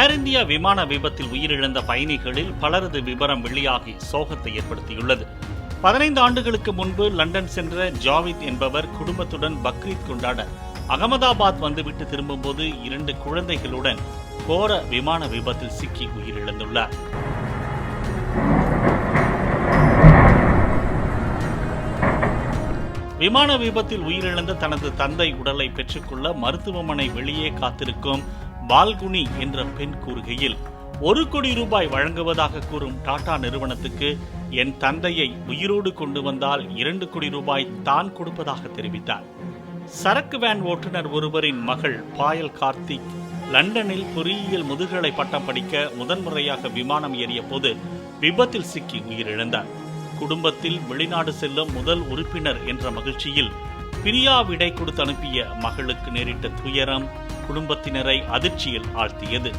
ஏர் India விமான விபத்தில் உயிரிழந்த பயணிகளில் பலரது விபரம் வெளியாகி சோகத்தை ஏற்படுத்தியுள்ளது. பதினைந்து ஆண்டுகளுக்கு முன்பு லண்டன் சென்ற ஜாவித் என்பவர் குடும்பத்துடன் பக்ரீத் கொண்டாட அகமதாபாத் வந்துவிட்டு திரும்பும்போது இரண்டு குழந்தைகளுடன் கோர விமான விபத்தில் சிக்கி உயிரிழந்துள்ளார். விமான விபத்தில் உயிரிழந்த தனது தந்தை உடலை பெற்றுக்கொள்ள மருத்துவமனை வெளியே காத்திருக்கும் பால்குனி என்ற பெண் கூறுகையில் ஒரு கோடி ரூபாய் வழங்குவதாக கூறும் டாடா நிறுவனத்துக்கு என் தந்தையை உயிரோடு கொண்டு வந்தால் இரண்டு கோடி ரூபாய் தான் கொடுப்பதாக தெரிவித்தார். சரக்கு வேன் ஓட்டுநர் ஒருவரின் மகள் பாயல் கார்த்திக் லண்டனில் பொறியியல் முதுகலை பட்டம் படிக்க முதன்முறையாக விமானம் ஏறிய போது விபத்தில் சிக்கி உயிரிழந்தார். குடும்பத்தில் வெளிநாடு செல்லும் முதல் உறுப்பினர் என்ற மகிழ்ச்சியில் பிரியா விடை கொடுத்து அனுப்பிய மகளுக்கு நேரிட்ட துயரம் குடும்பத்தினரை அதிர்ச்சியில் ஆழ்த்தியது.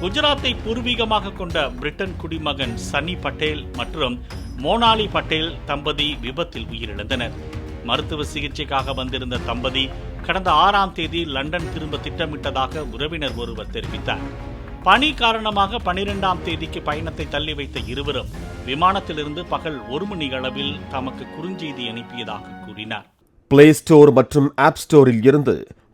குஜராத்தை பூர்வீகமாக கொண்ட பிரிட்டன் குடிமகன் சன்னி பட்டேல் மற்றும் மோனாலி பட்டேல் தம்பதி விபத்தில் உயிரிழந்தனர். மருத்துவ சிகிச்சைக்காக வந்திருந்த தம்பதி கடந்த ஆறாம் தேதி லண்டன் திரும்ப திட்டமிட்டதாக உறவினர் ஒருவர் தெரிவித்தார். பணி காரணமாக பனிரெண்டாம் தேதிக்கு பயணத்தை தள்ளி வைத்த இருவரும் விமானத்திலிருந்து பகல் ஒரு மணி அளவில் தமக்கு குறுஞ்செய்தி அனுப்பியதாக கூறினார். பிளே ஸ்டோர் மற்றும் ஆப் ஸ்டோரில் இருந்து